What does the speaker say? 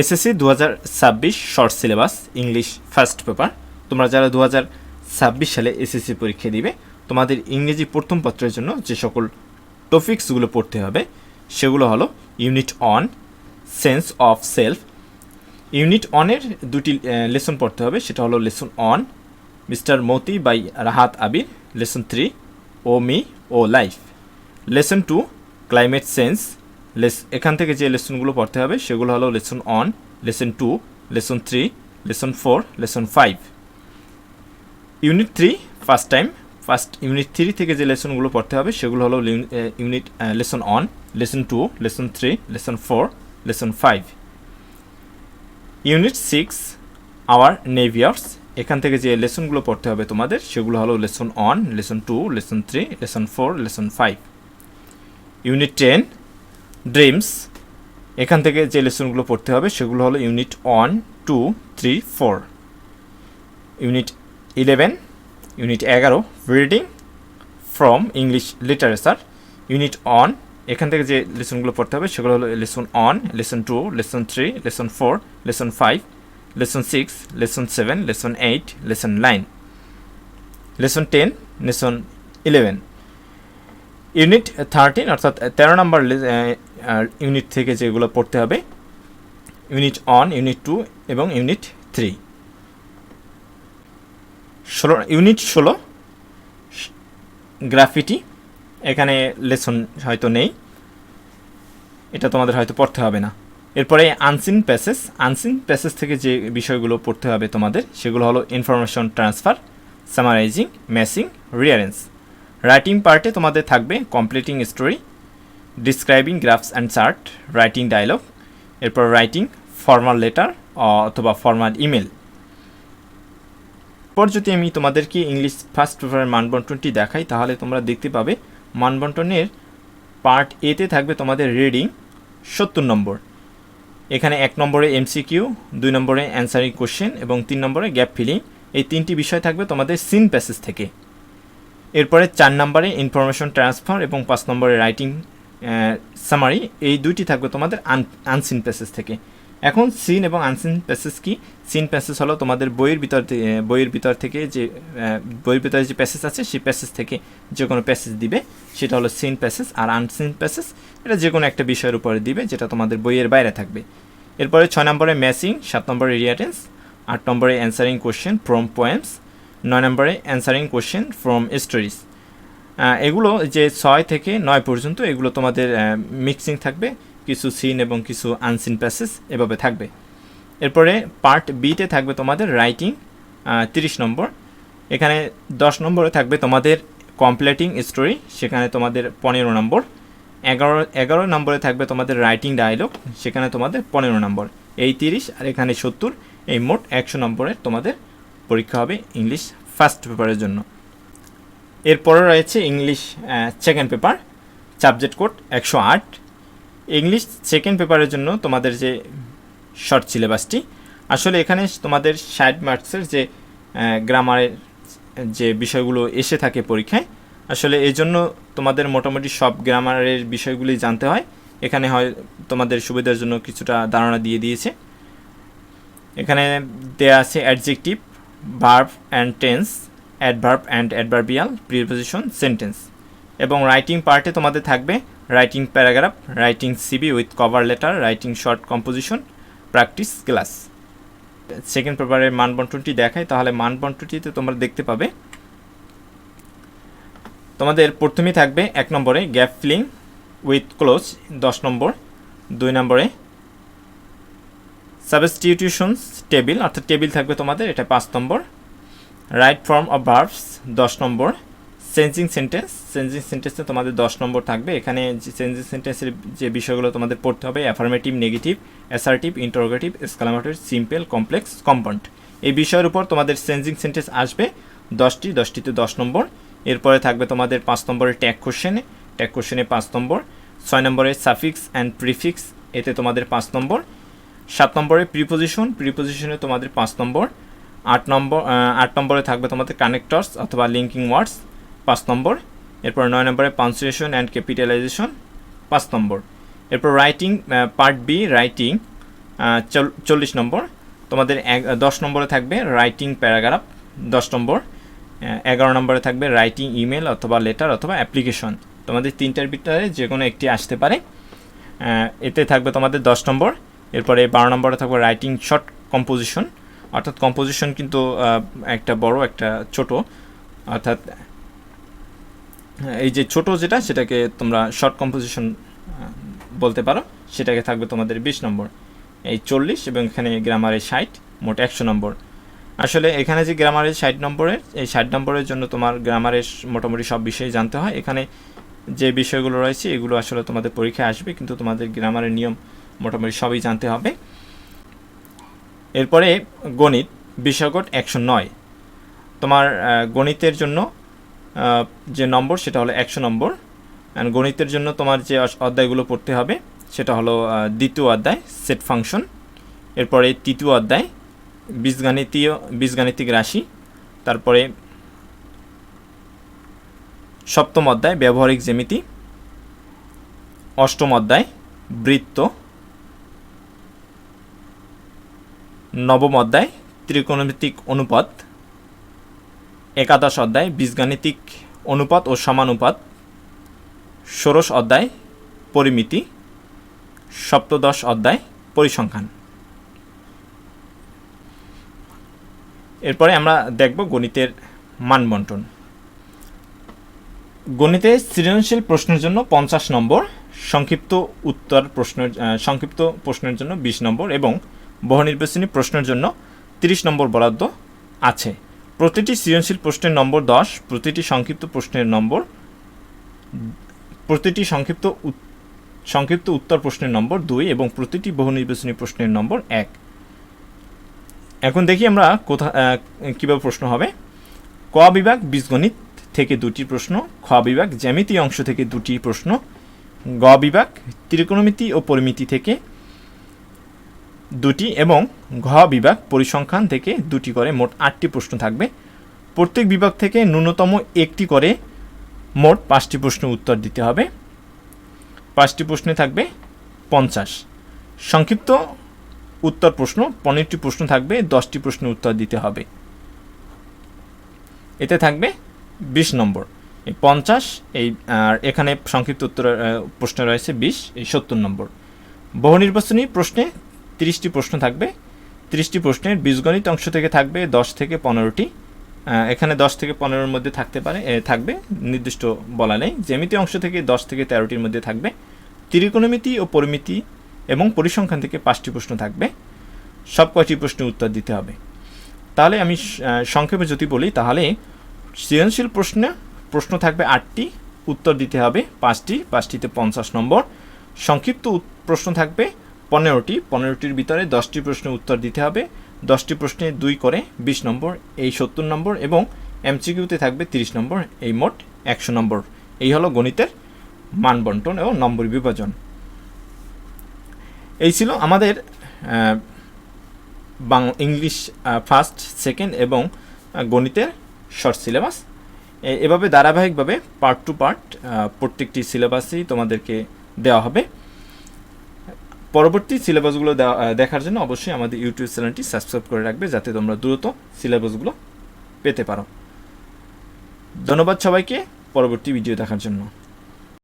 SSC দু হাজার ছাব্বিশ short syllabus English first paper তোমরা যারা দু হাজার ছাব্বিশ সালে এসএসসি পরীক্ষা দিবে, তোমাদের ইংরেজি প্রথম পত্রের জন্য যে সকল টপিক্সগুলো পড়তে হবে, সেগুলো হলো unit one sense of self unit অনের দুটি লেসন পড়তে হবে, সেটা হলো lesson one mister Moti by Rahat Abir lesson three oh me oh life. Lesson two climate sense less, এখান থেকে যে লেসনগুলো পড়তে হবে, সেগুলো হলো lesson one lesson two, lesson three, lesson four, lesson five. Unit three, first time, first unit three থেকে যে লেসনগুলো পড়তে হবে, সেগুলো হলো unit lesson one lesson two, lesson three, lesson four, lesson five. Unit six, our neighbours এখান থেকে যে লেসনগুলো পড়তে হবে তোমাদের, সেগুলো হলো lesson one lesson two, lesson three, lesson four, lesson five. Unit ten dreams, এখান থেকে যে লেসনগুলো পড়তে হবে সেগুলো হলো unit one, two, three, four. Unit eleven, unit এগারো, reading from English literature. Unit one এখান থেকে যে লেসনগুলো পড়তে হবে সেগুলো হলো lesson one lesson two, lesson three, lesson four, lesson five, lesson six, lesson seven, lesson eight, lesson nine. Lesson ten, lesson eleven. Unit thirteen, অর্থাৎ তেরো নম্বর ইউনিট থেকে যেগুলো পড়তে হবে ইউনিট অন ইউনিট টু এবং ইউনিট থ্রি ষোলো unit ষোলো গ্রাফিটি এখানে লেসন হয়তো নেই, এটা তোমাদের হয়তো পড়তে হবে না। এরপরে আনসিন প্যাসেজ আনসিন প্যাসেজ থেকে যে বিষয়গুলো পড়তে হবে তোমাদের, সেগুলো হলো information transfer summarizing matching rearrange writing পার্টে তোমাদের থাকবে completing story describing graphs and chart writing dialogue এরপর রাইটিং ফর্মাল লেটার অথবা ফর্মাল ইমেল পর যদি আমি তোমাদেরকে ইংলিশ ফার্স্ট পেপারের মানবন্টনটি দেখাই, তাহলে তোমরা দেখতে পাবে মানবন্টনের পার্ট এতে থাকবে তোমাদের রিডিং সত্তর নম্বর। এখানে এক নম্বরে এমসিকিউ দুই নম্বরে অ্যান্সারিং কোশ্চেন এবং তিন নম্বরে গ্যাপ ফিলিং এই তিনটি বিষয় থাকবে তোমাদের সিন প্যাসেজ থেকে। এরপরে চার নম্বরে ইনফরমেশন ট্রান্সফার এবং পাঁচ নম্বরে রাইটিং সামারি এই দুইটি থাকবে তোমাদের আনসিন প্যাসেজ থেকে। এখন সিন এবং আনসিন প্যাসেজ কি? সিন প্যাসেজ হলো তোমাদের বইয়ের ভিতর বইয়ের ভিতর থেকে যে বইয়ের ভিতরে যে প্যাসেজ আছে, সেই প্যাসেজ থেকে যে কোনো প্যাসেজ দিবে। সেটা হলো সিন প্যাসেজ আর আনসিন প্যাসেজ এটা যে কোনো একটা বিষয়ের উপরে দিবে, যেটা তোমাদের বইয়ের বাইরে থাকবে। এরপরে ছয় নম্বরে ম্যাসিং সাত নম্বরে রিয়াটেন্স আট নম্বরে অ্যান্সারিং কোশ্চেন ফ্রম পোয়েমস নয় নম্বরে অ্যান্সারিং কোশ্চেন ফ্রম স্টোরিজ এগুলো যে ছয় থেকে নয় পর্যন্ত এগুলো তোমাদের মিক্সিং থাকবে। কিছু সিন এবং কিছু আনসিন প্যাসেজ এভাবে থাকবে। এরপরে পার্ট বিতে থাকবে তোমাদের রাইটিং তিরিশ নম্বর। এখানে দশ নম্বরে থাকবে তোমাদের কমপ্লিটিং স্টোরি সেখানে তোমাদের পনেরো নম্বর। এগারো এগারো নম্বরে থাকবে তোমাদের রাইটিং ডায়লগ সেখানে তোমাদের পনেরো নম্বর। এই তিরিশ আর এখানে সত্তর, এই মোট একশো নম্বরের তোমাদের পরীক্ষা হবে ইংলিশ ফার্স্ট পেপারের জন্য। এরপরে রয়েছে English second paper subject code একশো আট। ইংলিশ সেকেন্ড পেপারের জন্য তোমাদের যে শর্ট সিলেবাসটি আসলে এখানে তোমাদের ষাট মার্কসের যে গ্রামারের যে বিষয়গুলো এসে থাকে পরীক্ষায়, আসলে এই জন্য তোমাদের মোটামুটি সব গ্রামারের বিষয়গুলি জানতে হয়। এখানে হয়, তোমাদের সুবিধার জন্য কিছুটা ধারণা দিয়ে দিয়েছে। এখানে দেয়া আছে adjective verb and tense adverb and adverbial preposition sentence এবং রাইটিং পার্টে তোমাদের থাকবে writing paragraph writing CV with cover letter writing short composition practice class second পেপারের মানবন্টনটি দেখায় তাহলে মানবন্টনটিতে তোমরা দেখতে পাবে। তোমাদের প্রথমেই থাকবে এক নম্বরে গ্যাপ ফিলিং উইথ ক্লোজ দশ নম্বর। দুই নম্বরে সাবস্টিটিউশনস টেবিল অর্থাৎ টেবিল থাকবে তোমাদের, এটা পাঁচ নম্বর। রাইট ফর্ম অফ ভার্বস দশ নম্বর। চেঞ্জিং সেন্টেন্স চেঞ্জিং সেন্টেন্সে তোমাদের দশ নম্বর থাকবে। এখানে চেঞ্জিং সেন্টেন্সের যে বিষয়গুলো তোমাদের পড়তে হবে affirmative negative assertive interrogative exclamatory simple complex compound এই বিষয়ের উপর তোমাদের চেঞ্জিং সেন্টেন্স আসবে, দশটি, দশটিতে দশ নম্বর। এরপরে থাকবে তোমাদের পাঁচ নম্বরের ট্যাগ কোশ্চেনে ট্যাগ কোশ্চেনে পাঁচ নম্বর। ছয় নম্বরে সাফিক্স অ্যান্ড প্রিফিক্স এতে তোমাদের পাঁচ নম্বর। সাত নম্বরে প্রিপোজিশন প্রিপোজিশনে তোমাদের পাঁচ নম্বর। আট নম্বর আট নম্বরে থাকবে তোমাদের কানেক্টরস অথবা লিঙ্কিং ওয়ার্ডস পাঁচ নম্বর। এরপর নয় নম্বরে পাঞ্চুয়েশন অ্যান্ড ক্যাপিটালাইজেশন পাঁচ নম্বর। এরপর রাইটিং পার্ট বি রাইটিং চল্লিশ নম্বর। তোমাদের এক দশ নম্বরে থাকবে রাইটিং প্যারাগ্রাফ দশ নম্বর। এগারো নম্বরে থাকবে রাইটিং ইমেল অথবা লেটার অথবা অ্যাপ্লিকেশন তোমাদের তিনটার ভিতরে যে কোনো একটি আসতে পারে। এতে থাকবে তোমাদের দশ নম্বর। এরপরে বারো নম্বরে থাকবে রাইটিং শর্ট কম্পোজিশন অর্থাৎ কম্পোজিশন কিন্তু একটা বড়, একটা ছোট। অর্থাৎ, এই যে ছোট যেটা, সেটাকে তোমরা শর্ট কম্পোজিশন বলতে পারো। সেটাকে থাকবে তোমাদের বিশ নম্বর। এই চল্লিশ এবং এখানে গ্রামারের ষাট, মোট একশো নম্বর। আসলে এখানে যে গ্রামারের ষাট নম্বরের, এই ষাট নম্বরের জন্য তোমার গ্রামারের মোটামুটি সব বিষয়ে জানতে হয়। এখানে যে বিষয়গুলো রয়েছে, এগুলো আসলে তোমাদের পরীক্ষায় আসবে, কিন্তু তোমাদের গ্রামারের নিয়ম মোটামুটি সবই জানতে হবে। এরপরে গণিত বিষয়গত একশো নয়। তোমার গণিতের জন্য যে নম্বর, সেটা হলো একশো নম্বর। অ্যান্ড গণিতের জন্য তোমার যে অধ্যায়গুলো পড়তে হবে, সেটা হলো দ্বিতীয় অধ্যায় সেট ফাংশন এরপরে তৃতীয় অধ্যায়, বীজগাণিতীয়, বীজগাণিতিক রাশি। তারপরে সপ্তম অধ্যায়, ব্যবহারিক জ্যামিতি। অষ্টম অধ্যায়, বৃত্ত। নবম অধ্যায়, ত্রিকোণমিতিক অনুপাত, একাদশ অধ্যায়, বীজগাণিতিক অনুপাত ও সমানুপাত, ষোড়শ অধ্যায়, পরিমিতি, সপ্তদশ অধ্যায়, পরিসংখ্যান। এরপরে আমরা দেখব গণিতের মানবন্টন গণিতে সৃজনশীল প্রশ্নের জন্য পঞ্চাশ নম্বর, সংক্ষিপ্ত উত্তর প্রশ্নের সংক্ষিপ্ত প্রশ্নের জন্য বিশ নম্বর এবং বহুনির্বাচনী প্রশ্নের জন্য তিরিশ নম্বর বরাদ্দ আছে। প্রতিটি সৃজনশীল প্রশ্নের নম্বর দশ, প্রতিটি সংক্ষিপ্ত প্রশ্নের নম্বর, প্রতিটি সংক্ষিপ্ত সংক্ষিপ্ত উত্তর প্রশ্নের নম্বর দুই এবং প্রতিটি বহুনির্বাচনী প্রশ্নের নম্বর এক। এখন দেখি আমরা কোথা কীভাবে প্রশ্ন হবে। ক বিভাগ বীজগণিত থেকে দুটি প্রশ্ন, খ বিভাগ জ্যামিতি অংশ থেকে দুটি প্রশ্ন, গ বিভাগ ত্রিকোণমিতি ও পরিমিতি থেকে দুটি এবং ঘ বিভাগ পরিসংখ্যান থেকে দুটি করে মোট আটটি প্রশ্ন থাকবে। প্রত্যেক বিভাগ থেকে ন্যূনতম একটি করে মোট পাঁচটি প্রশ্ন উত্তর দিতে হবে। পাঁচটি প্রশ্নে থাকবে পঞ্চাশ। সংক্ষিপ্ত উত্তর প্রশ্ন, পনেরোটি প্রশ্ন থাকবে, দশটি প্রশ্ন উত্তর দিতে হবে। এতে থাকবে বিশ নম্বর। এই পঞ্চাশ, এই, আর এখানে সংক্ষিপ্ত উত্তর প্রশ্ন রয়েছে বিশ, এই সত্তর নম্বর। বহু নির্বাচনী প্রশ্নে তিরিশটি প্রশ্ন থাকবে। তিরিশটি প্রশ্নের বীজগণিত অংশ থেকে থাকবে দশ থেকে পনেরোটি। এখানে দশ থেকে পনেরোর মধ্যে থাকতে পারে থাকবে, নির্দিষ্ট বলা নেই। জ্যামিতি অংশ থেকে দশ থেকে তেরোটির মধ্যে থাকবে। ত্রিকোণমিতি ও পরিমিতি এবং পরিসংখ্যান থেকে পাঁচটি প্রশ্ন থাকবে। সব কয়টি প্রশ্নের উত্তর দিতে হবে। তাহলে আমি সংক্ষেপে যদি বলি, তাহলে সৃজনশীল প্রশ্নে, প্রশ্ন থাকবে আটটি, উত্তর দিতে হবে পাঁচটি, পাঁচটিতে পঞ্চাশ নম্বর। সংক্ষিপ্ত প্রশ্ন থাকবে পনেরোটি পনেরোটির ভিতরে দশটি প্রশ্নের উত্তর দিতে হবে। দশটি প্রশ্নে দুই করে বিশ নম্বর এই সত্তর নম্বর এবং এমসিকিউতে থাকবে তিরিশ নম্বর এই মোট একশো নম্বর। এই হলো গণিতের মান বন্টন এবং নম্বর বিভাজন। এই ছিল আমাদের আহ, বাং ইংলিশ ফার্স্ট সেকেন্ড এবং গণিতের শর্ট সিলেবাস। এভাবে ধারাবাহিকভাবে পার্ট টু পার্ট প্রত্যেকটি সিলেবাসই তোমাদেরকে দেওয়া হবে। পরবর্তী সিলেবাসগুলো দেখার জন্য অবশ্যই আমাদের ইউটিউব চ্যানেলটি সাবস্ক্রাইব করে রাখবে যাতে তোমরা দ্রুত সিলেবাসগুলো পেতে পারো। ধন্যবাদ সবাইকে পরবর্তী ভিডিও দেখার জন্য।